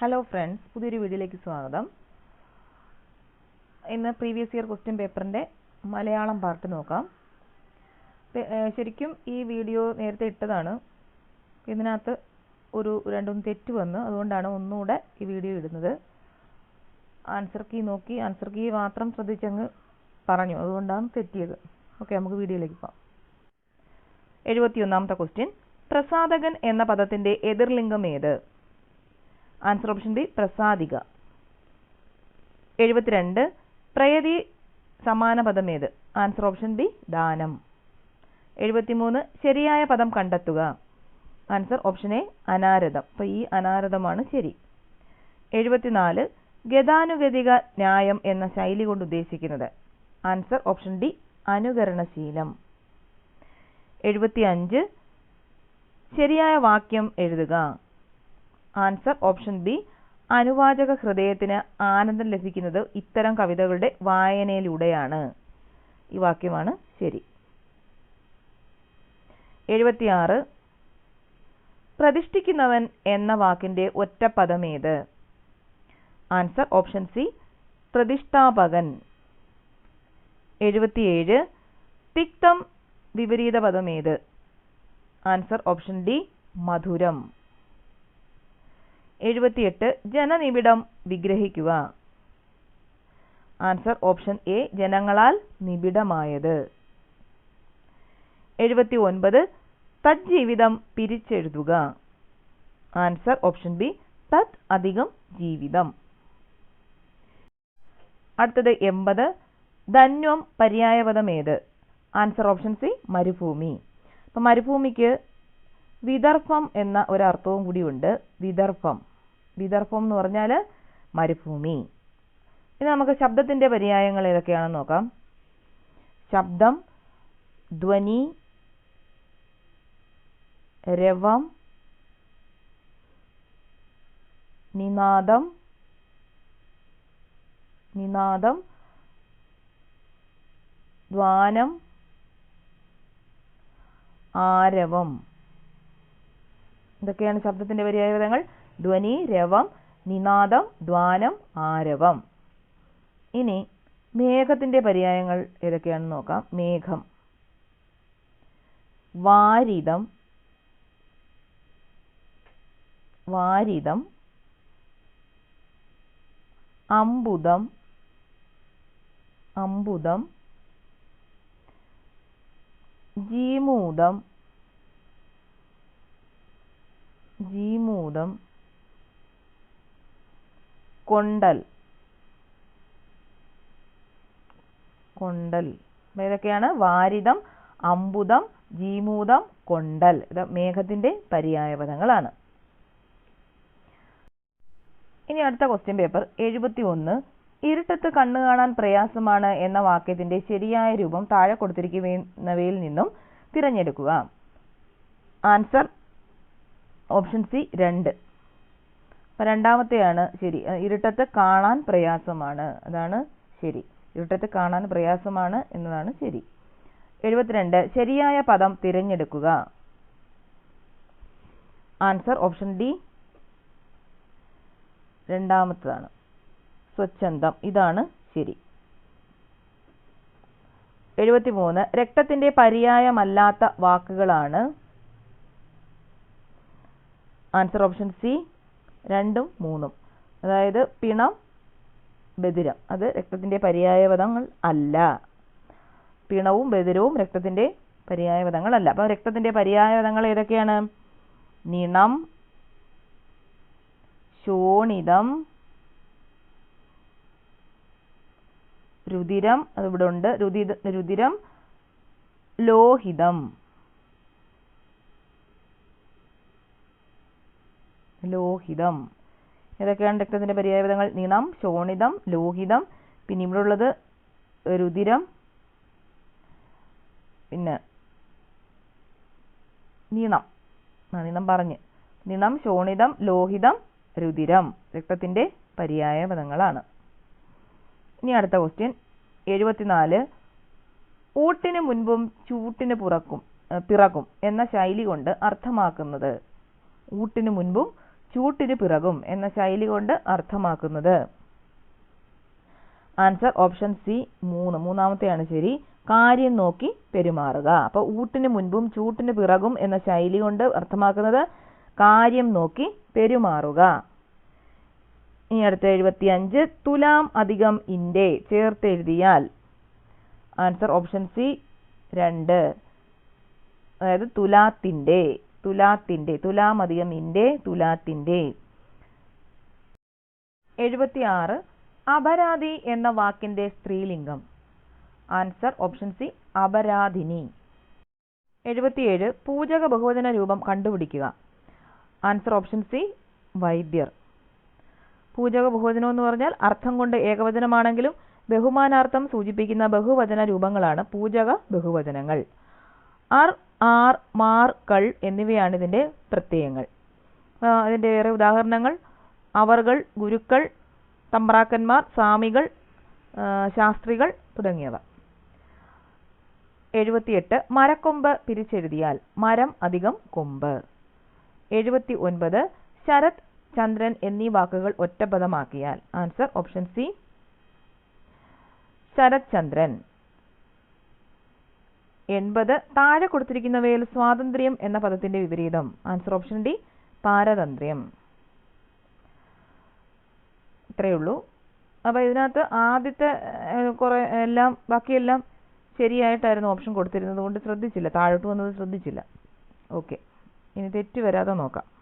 Hello friends പുതിയൊരു വീഡിയോയിലേക്ക് സ്വാഗതം. ഇന്ന് പ്രീവിയസ് ഇയർ ക്വസ്റ്റ്യൻ പേപ്പറിന്റെ മലയാളം പാർട്ട് നോക്കാം. ശരിക്കും ഈ വീഡിയോ നേരത്തെ ഇട്ടതാണ്. ഇതിനകത്ത് ഒരു രണ്ടും തെറ്റ് വന്ന് അതുകൊണ്ടാണ് ഒന്നുകൂടെ ഈ വീഡിയോ ഇടുന്നത്. ആൻസർ കീ നോക്കി ആൻസർ കീ മാത്രം ശ്രദ്ധിച്ചങ്ങ് പറഞ്ഞു. അതുകൊണ്ടാണ് തെറ്റിയത്. ഓക്കെ നമുക്ക് വീഡിയോയിലേക്ക് പോകാം. എഴുപത്തിയൊന്നാമത്തെ ക്വസ്റ്റ്യൻ പ്രസാദകൻ എന്ന പദത്തിന്റെ എതിർലിംഗം ഏത്? ആൻസർ ഓപ്ഷൻ ബി പ്രസാദിക. എഴുപത്തിരണ്ട്. പ്രയതി സമാന പദം ഏത്? ആൻസർ ഓപ്ഷൻ ബി ദാനം. എഴുപത്തിമൂന്ന്. ശരിയായ പദം കണ്ടെത്തുക. ആൻസർ ഓപ്ഷൻ എ അനാരതം. അപ്പോൾ ഈ അനാരതമാണ് ശരി. എഴുപത്തിനാല്. ഗതാനുഗതിക ന്യായം എന്ന ശൈലി കൊണ്ട് ഉദ്ദേശിക്കുന്നത്. ആൻസർ ഓപ്ഷൻ ഡി അനുകരണശീലം. എഴുപത്തിയഞ്ച്. ശരിയായ വാക്യം എഴുതുക. ആൻസർ ഓപ്ഷൻ ബി അനുവാചക ഹൃദയത്തിന് ആനന്ദം ലഭിക്കുന്നത് ഇത്തരം കവിതകളുടെ വായനയിലൂടെയാണ്. ഈ വാക്യമാണ് ശരി. എഴുപത്തിയാറ്. പ്രതിഷ്ഠിക്കുന്നവൻ എന്ന വാക്കിന്റെ ഒറ്റ പദമേത് ആൻസർ ഓപ്ഷൻ സി പ്രതിഷ്ഠാപകൻ. എഴുപത്തിയേഴ്. തിക്തം വിപരീത പദമേത്? ആൻസർ ഓപ്ഷൻ ഡി മധുരം. എഴുപത്തിയെട്ട് ജനനിബിഡം വിഗ്രഹിക്കുക. ആൻസർ ഓപ്ഷൻ എ ജനങ്ങളാൽ നിബിഡമായത്. എഴുപത്തി ഒൻപത് തജ്ജീവിതം പിരിച്ചെഴുതുക. ആൻസർ ഓപ്ഷൻ ബി തത് അധികം ജീവിതം. അടുത്തത് എൺപത് ധന്വം പര്യായപദം ഏത് ആൻസർ ഓപ്ഷൻ സി മരുഭൂമി. അപ്പം മരുഭൂമിക്ക് വിദർഭം എന്ന ഒരർത്ഥവും കൂടിയുണ്ട് വിദർഭം. വിദർഭം എന്ന് പറഞ്ഞാൽ മരുഭൂമി. ഇനി നമുക്ക് ശബ്ദത്തിന്റെ പര്യായങ്ങൾ ഏതൊക്കെയാണെന്ന് നോക്കാം. ശബ്ദം ധ്വനി രവം നിനാദം നിനാദം ദ്വാനം ആരവം. ഇതൊക്കെയാണ് ശബ്ദത്തിന്റെ പര്യായപദങ്ങൾ. ധ്വനി രവം നിനാദം ദ്വാനം ആരവം. ഇനി മേഘത്തിന്റെ പര്യായങ്ങൾ ഏതൊക്കെയാണെന്ന് നോക്കാം. മേഘം. വാരിതം. വാരിതം. അമ്പുതം അമ്പുതം ജീമൂതം ജീമൂതം കൊണ്ടൽ. കൊണ്ടൽ. ഏതൊക്കെയാണ് വാരിതം അമ്പുതം ജീമൂതം കൊണ്ടൽ. ഇത് മേഘത്തിന്റെ പര്യായപദങ്ങളാണ്. ഇനി അടുത്ത ക്വസ്റ്റ്യൻ പേപ്പർ എഴുപത്തി ഒന്ന് ഇരുട്ടത്ത് കണ്ണു കാണാൻ പ്രയാസമാണ് എന്ന വാക്യത്തിന്റെ ശരിയായ രൂപം താഴെ കൊടുത്തിരിക്കുന്നവയിൽ നിന്നും തിരഞ്ഞെടുക്കുക. ആൻസർ ഓപ്ഷൻ സി രണ്ട്. രണ്ടാമത്തെയാണ് ശരി. ഇരുട്ടത്ത് കാണാൻ പ്രയാസമാണ്. അതാണ് ശരി. ഇരുട്ടത്ത് കാണാൻ പ്രയാസമാണ് എന്നതാണ് ശരി. എഴുപത്തിരണ്ട്. ശരിയായ പദം തിരഞ്ഞെടുക്കുക. Answer option D. രണ്ടാമത്തതാണ്. സ്വച്ഛന്തം ഇതാണ് ശരി. എഴുപത്തിമൂന്ന്. രക്തത്തിന്റെ പര്യായമല്ലാത്ത വാക്കുകളാണ്. Answer option C. രണ്ടും മൂന്നും. അതായത് പിണം ബദിരം അത് രക്തത്തിന്റെ പര്യായപദങ്ങൾ അല്ല. പിണവും ബദിരവും രക്തത്തിന്റെ പര്യായപദങ്ങളല്ല അപ്പോൾ രക്തത്തിന്റെ പര്യായപദങ്ങൾ ഏതൊക്കെയാണ്? നിണം ശോണിതം രുതിരം അതിവിടെ ഉണ്ട്. രുതി രുതിരം ലോഹിതം. ലോഹിതം. ഇതൊക്കെയാണ് രക്തത്തിന്റെ പര്യായപദങ്ങൾ? നിണം ശോണിതം ലോഹിതം. പിന്നെ ഇവിടെ ഉള്ളത് രുതിരം പിന്നെ നീണം ആ നീണം പറഞ്ഞ്. നിണം ശോണിതം ലോഹിതം രുതിരം രക്തത്തിന്റെ പര്യായ പദങ്ങളാണ് ഇനി അടുത്ത ക്വസ്റ്റ്യൻ എഴുപത്തിനാല്. ഊട്ടിന് മുൻപും ചൂട്ടിന് പുറക്കും പിറക്കും എന്ന ശൈലി കൊണ്ട് അർത്ഥമാക്കുന്നത്. ഊട്ടിന് മുൻപും ചൂട്ടിന് പിറകും എന്ന ശൈലി കൊണ്ട് അർത്ഥമാക്കുന്നത്. ആൻസർ ഓപ്ഷൻ സി മൂന്ന്. മൂന്നാമത്തെയാണ് ശരി. കാര്യം നോക്കി പെരുമാറുക. അപ്പോൾ ഊട്ടിന് മുൻപും ചൂട്ടിന് പിറകും എന്ന ശൈലി കൊണ്ട് അർത്ഥമാക്കുന്നത് കാര്യം നോക്കി പെരുമാറുക. ഇനി അടുത്ത എഴുപത്തിയഞ്ച്. തുലാം അധികം ഇന്റെ ചേർത്തെഴുതിയാൽ. ആൻസർ ഓപ്ഷൻ സി രണ്ട്. അതായത് തുലാത്തിന്റെ തുലാത്തിന്റെ തുലാമധികം ഇന്റെ തുലാത്തിന്റെ. എഴുപത്തിയാറ് അപരാധി എന്ന വാക്കിന്റെ സ്ത്രീലിംഗം. ആൻസർ ഓപ്ഷൻ സി അപരാധിനി. എഴുപത്തിയേഴ് പൂജക ബഹുവചന രൂപം കണ്ടുപിടിക്കുക. ആൻസർ ഓപ്ഷൻ സി വൈദ്യർ. പൂജക ബഹുവചനം എന്ന് പറഞ്ഞാൽ അർത്ഥം കൊണ്ട് ഏകവചനമാണെങ്കിലും ബഹുമാനാർത്ഥം സൂചിപ്പിക്കുന്ന ബഹുവചന രൂപങ്ങളാണ് പൂജക ബഹുവചനങ്ങൾ. അർ ആർ മാർ കൾ എന്നിവയാണ് ഇതിന്റെ പ്രത്യയങ്ങൾ. അതിന്റെ വേറെ ഉദാഹരണങ്ങൾ അവർകൾ ഗുരുക്കൾ തമ്പ്രാക്കന്മാർ സ്വാമികൾ ശാസ്ത്രികൾ തുടങ്ങിയവ. എഴുപത്തിയെട്ട് മരക്കൊമ്പ് പിരിച്ചെഴുതിയാൽ മരം അധികം കൊമ്പ്. എഴുപത്തി ഒൻപത് ശരത് ചന്ദ്രൻ എന്നീ വാക്കുകൾ ഒറ്റപദമാക്കിയാൽ ആൻസർ ഓപ്ഷൻ സി ശരത് ചന്ദ്രൻ. എൺപത് താഴെ കൊടുത്തിരിക്കുന്നവയിൽ സ്വാതന്ത്ര്യം എന്ന പദത്തിന്റെ വിപരീതം. ആൻസർ ഓപ്ഷൻ ഡി പാരതന്ത്ര്യം. ഇത്രയേ ഉള്ളൂ. അപ്പോൾ ഇതിനകത്ത് ആദ്യത്തെ കുറെ എല്ലാം ബാക്കിയെല്ലാം ശരിയായിട്ടായിരുന്നു ഓപ്ഷൻ കൊടുത്തിരുന്നത് കൊണ്ട് ശ്രദ്ധിച്ചില്ല. താഴോട്ട് വന്നത് ശ്രദ്ധിച്ചില്ല. ഓക്കെ ഇനി തെറ്റ് വരാതെ നോക്കാം.